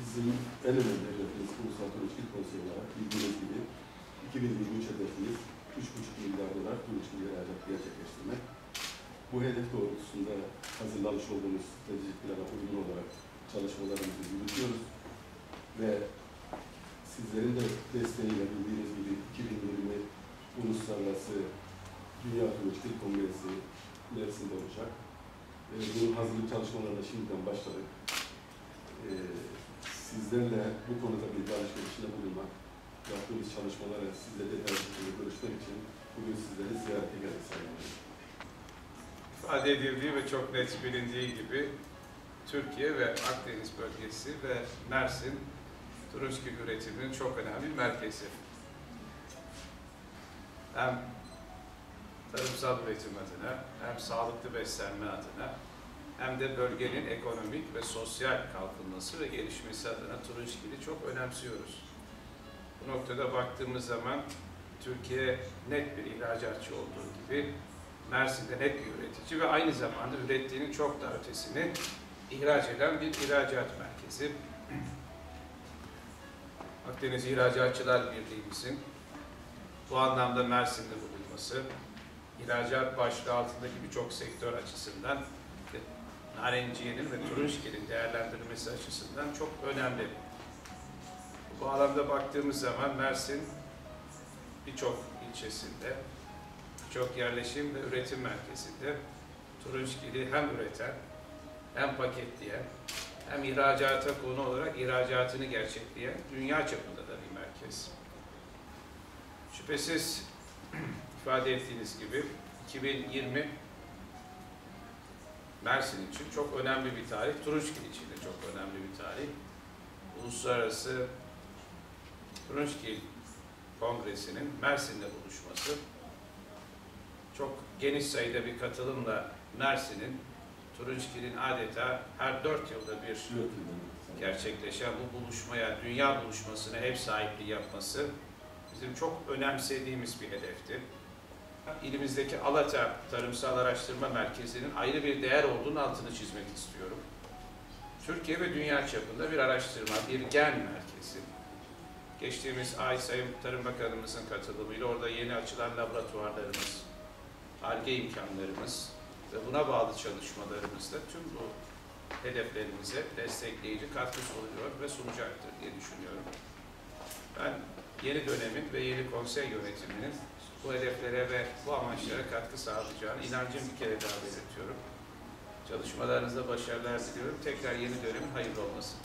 Bizim en önemli hedefimiz Ulusal Turistik Konseyi olarak bildiğiniz gibi 2023 hedefimiz 3,5 milyar dolar turistik ihracat gerçekleştirmek. Bu hedef doğrultusunda hazırlamış olduğumuz stratejik plana uygun olarak çalışmalarımızı yürütüyoruz ve sizlerin de desteğiyle bildiğiniz gibi 2020 Uluslararası Dünya Turistik Kongresi Mersin'de olacak. Bunun hazırlık çalışmalarına şimdiden başladık. Sizlerle bu konuda bir alışverişinde bulunmak, yaptığımız çalışmalara sizle detaylı görüşmek için bugün sizleri ziyarete geldik Sayın ifade edildiği ve çok net bilindiği gibi Türkiye ve Akdeniz bölgesi ve Mersin turunçgil üretiminin çok önemli merkezi. Hem tarımsal üretim adına, hem sağlıklı beslenme adına, hem de bölgenin ekonomik ve sosyal kalkınması ve gelişmesi adına turunçgili çok önemsiyoruz. Bu noktada baktığımız zaman Türkiye net bir ihracatçı olduğu gibi Mersin'de net bir üretici ve aynı zamanda ürettiğinin çok daha ötesini ihraç eden bir ihracat merkezi. Akdeniz İhracatçılar Birliği'mizin bu anlamda Mersin'de bulunması, ihracat başlığı altındaki birçok sektör açısından narenciyenin ve turunçgilin değerlendirilmesi açısından çok önemli. Bu alanda baktığımız zaman Mersin birçok ilçesinde birçok yerleşim ve üretim merkezinde turunçgili hem üreten hem paketleyen hem ihracata konu olarak ihracatını gerçekleyen dünya çapında da bir merkez. Şüphesiz ifade ettiğiniz gibi 2020 Mersin için çok önemli bir tarih, Turunçgil için de çok önemli bir tarih. Uluslararası Turunçgil Kongresi'nin Mersin'de buluşması çok geniş sayıda bir katılımla Mersin'in, Turunçgil'in adeta her dört yılda bir gerçekleşen bu buluşmaya, dünya buluşmasına ev sahipliği yapması bizim çok önemsediğimiz bir hedefti. İlimizdeki Alata Tarımsal Araştırma Merkezi'nin ayrı bir değer olduğunu altını çizmek istiyorum. Türkiye ve dünya çapında bir araştırma, bir gen merkezi. Geçtiğimiz ay Sayın Tarım Bakanımızın katılımıyla orada yeni açılan laboratuvarlarımız, ARGE imkanlarımız ve buna bağlı çalışmalarımızda tüm bu hedeflerimize destekleyici katkı sunuyor ve sunacaktır diye düşünüyorum. Ben yeni dönemin ve yeni konsey yönetiminin bu hedeflere ve bu amaçlara katkı sağlayacağını inancım bir kere daha belirtiyorum. Çalışmalarınızda başarılar diliyorum. Tekrar yeni dönemin hayırlı olmasın.